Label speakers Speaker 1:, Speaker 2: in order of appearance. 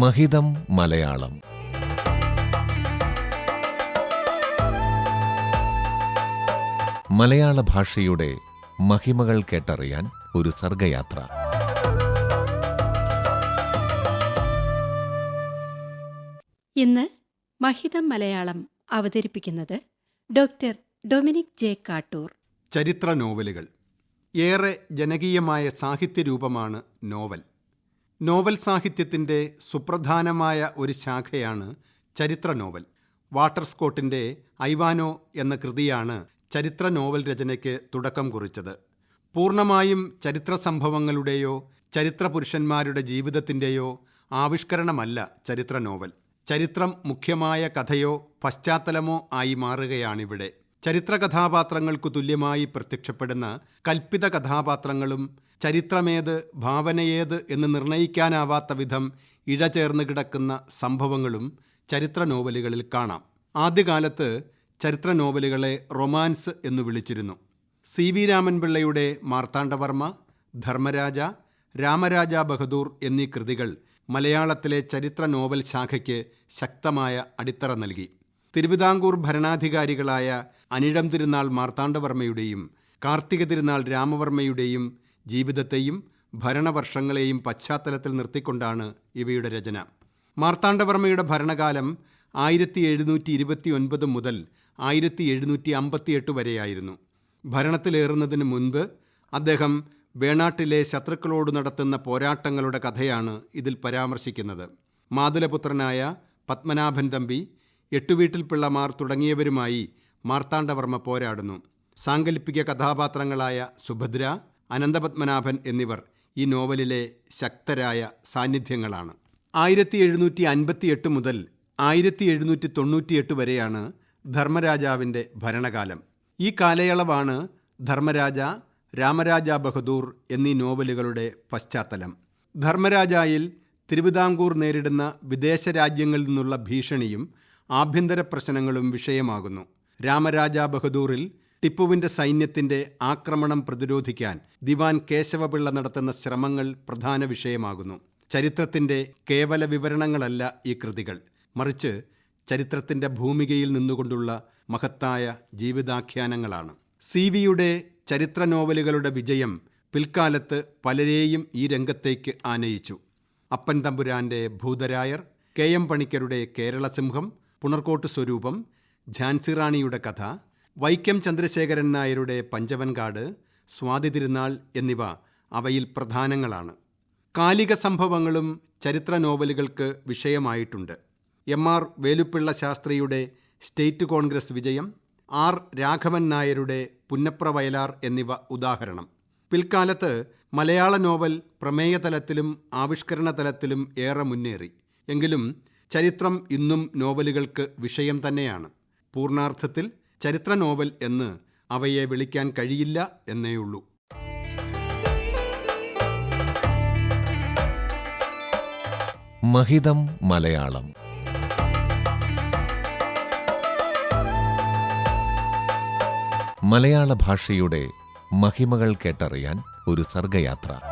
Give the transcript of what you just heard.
Speaker 1: മഹിതം മലയാളം. മലയാള ഭാഷയുടെ മഹിമകൾ കേട്ടറിയാൻ ഒരു സർഗയാത്ര.
Speaker 2: ഇന്ന് മഹിതം മലയാളം അവതരിപ്പിക്കുന്നത് ഡോക്ടർ ഡൊമിനിക് ജെ കാട്ടൂർ.
Speaker 3: ചരിത്ര നോവലുകൾ. ഏറെ ജനകീയമായ സാഹിത്യരൂപമാണ് നോവൽ. നോവൽ സാഹിത്യത്തിന്റെ സുപ്രധാനമായ ഒരു ശാഖയാണ് ചരിത്ര നോവൽ. വാട്ടർ സ്കോട്ടിന്റെ ഐവാനോ എന്ന കൃതിയാണ് ചരിത്ര നോവൽ രചനയ്ക്ക് തുടക്കം കുറിച്ചത്. പൂർണമായും ചരിത്ര സംഭവങ്ങളുടെയോ ചരിത്ര പുരുഷന്മാരുടെ ജീവിതത്തിന്റെയോ ആവിഷ്കരണമല്ല ചരിത്ര നോവൽ. ചരിത്രം മുഖ്യമായ കഥയോ പശ്ചാത്തലമോ ആയി മാറുകയാണിവിടെ. ചരിത്ര കഥാപാത്രങ്ങൾക്കു തുല്യമായി പ്രത്യക്ഷപ്പെടുന്ന കൽപ്പിത കഥാപാത്രങ്ങളും ചരിത്രമേത് ഭാവനയേത് എന്ന് നിർണയിക്കാനാവാത്ത വിധം ഇഴചേർന്ന് കിടക്കുന്ന സംഭവങ്ങളും ചരിത്ര നോവലുകളിൽ കാണാം. ആദ്യകാലത്ത് ചരിത്ര നോവലുകളെ റൊമാൻസ് എന്ന് വിളിച്ചിരുന്നു. സി വി രാമൻപിള്ളയുടെ മാർത്താണ്ഡവർമ്മ ധർമ്മരാജ രാമരാജ ബഹദൂർ എന്നീ കൃതികൾ മലയാളത്തിലെ ചരിത്ര നോവൽ ശാഖയ്ക്ക് ശക്തമായ അടിത്തറ നൽകി. തിരുവിതാംകൂർ ഭരണാധികാരികളായ അനിഴം തിരുനാൾ മാർത്താണ്ഡവർമ്മയുടെയും കാർത്തിക തിരുനാൾ രാമവർമ്മയുടെയും ജീവിതത്തെയും ഭരണവർഷങ്ങളെയും പശ്ചാത്തലത്തിൽ നിർത്തിക്കൊണ്ടാണ് ഇവയുടെ രചന. മാർത്താണ്ഡവർമ്മയുടെ ഭരണകാലം ആയിരത്തി എഴുന്നൂറ്റി ഇരുപത്തി ഒൻപത് മുതൽ ആയിരത്തി എഴുന്നൂറ്റി അമ്പത്തിയെട്ട് വരെയായിരുന്നു. ഭരണത്തിലേറുന്നതിന് മുൻപ് അദ്ദേഹം വേണാട്ടിലെ ശത്രുക്കളോട് നടത്തുന്ന പോരാട്ടങ്ങളുടെ കഥയാണ് ഇതിൽ പരാമർശിക്കുന്നത്. മാതുലപുത്രനായ പത്മനാഭൻ തമ്പി എട്ടുവീട്ടിൽ പിള്ളമാർ തുടങ്ങിയവരുമായി മാർത്താണ്ഡവർമ്മ പോരാടുന്നു. സാങ്കല്പിക കഥാപാത്രങ്ങളായ സുഭദ്ര അനന്തപത്മനാഭൻ എന്നിവർ ഈ നോവലിലെ ശക്തരായ സാന്നിധ്യങ്ങളാണ്. ആയിരത്തി എഴുന്നൂറ്റി അൻപത്തിയെട്ട് മുതൽ ആയിരത്തി എഴുന്നൂറ്റി തൊണ്ണൂറ്റിയെട്ട് വരെയാണ് ധർമ്മരാജാവിന്റെ ഭരണകാലം. ഈ കാലയളവാണ് ധർമ്മരാജ രാമരാജ ബഹദൂർ എന്നീ നോവലുകളുടെ പശ്ചാത്തലം. ധർമ്മരാജായിൽ തിരുവിതാംകൂർ നേരിടുന്ന വിദേശ രാജ്യങ്ങളിൽ നിന്നുള്ള ഭീഷണിയും ആഭ്യന്തര പ്രശ്നങ്ങളും വിഷയമാകുന്നു. രാമരാജ ബഹദൂറിൽ ടിപ്പുവിന്റെ സൈന്യത്തിന്റെ ആക്രമണം പ്രതിരോധിക്കാൻ ദിവാൻ കേശവപിള്ള നടത്തുന്ന ശ്രമങ്ങൾ പ്രധാന വിഷയമാകുന്നു. ചരിത്രത്തിന്റെ കേവല വിവരണങ്ങളല്ല ഈ കൃതികൾ. മറിച്ച് ചരിത്രത്തിന്റെ ഭൂമികയിൽ നിന്നുകൊണ്ടുള്ള മഹത്തായ ജീവിതാഖ്യാനങ്ങളാണ്. സി വിയുടെ ചരിത്ര നോവലുകളുടെ വിജയം പിൽക്കാലത്ത് പലരെയും ഈ രംഗത്തേക്ക് ആനയിച്ചു. അപ്പൻ തമ്പുരാന്റെ ഭൂതരായർ കെ എം പണിക്കരുടെ കേരളസിംഹം പുണർക്കോട്ട് സ്വരൂപം ഝാൻസി റാണിയുടെ കഥ വൈക്കം ചന്ദ്രശേഖരൻ നായരുടെ പഞ്ചവൻകാട് സ്വാതി തിരുനാൾ എന്നിവ അവയിൽ പ്രധാനങ്ങളാണ്. കാലിക സംഭവങ്ങളും ചരിത്ര നോവലുകൾക്ക് വിഷയമായിട്ടുണ്ട്. എം ആർ വേലുപ്പിള്ള ശാസ്ത്രിയുടെ സ്റ്റേറ്റ് കോൺഗ്രസ് വിജയം ആർ രാഘവൻ നായരുടെ പുന്നപ്ര വയലാർ എന്നിവ ഉദാഹരണം. പിൽക്കാലത്ത് മലയാള നോവൽ പ്രമേയതലത്തിലും ആവിഷ്കരണ തലത്തിലും ഏറെ മുന്നേറി. എങ്കിലും ചരിത്രം ഇന്നും നോവലുകൾക്ക് വിഷയം തന്നെയാണ്. പൂർണാർത്ഥത്തിൽ ചരിത്ര നോവൽ എന്ന് അവയെ വിളിക്കാൻ കഴിയില്ല എന്നേയുള്ളൂ.
Speaker 1: മഹിതം മലയാളം. മലയാള ഭാഷയുടെ മഹിമകൾ കേട്ടറിയാൻ ഒരു സർഗയാത്ര.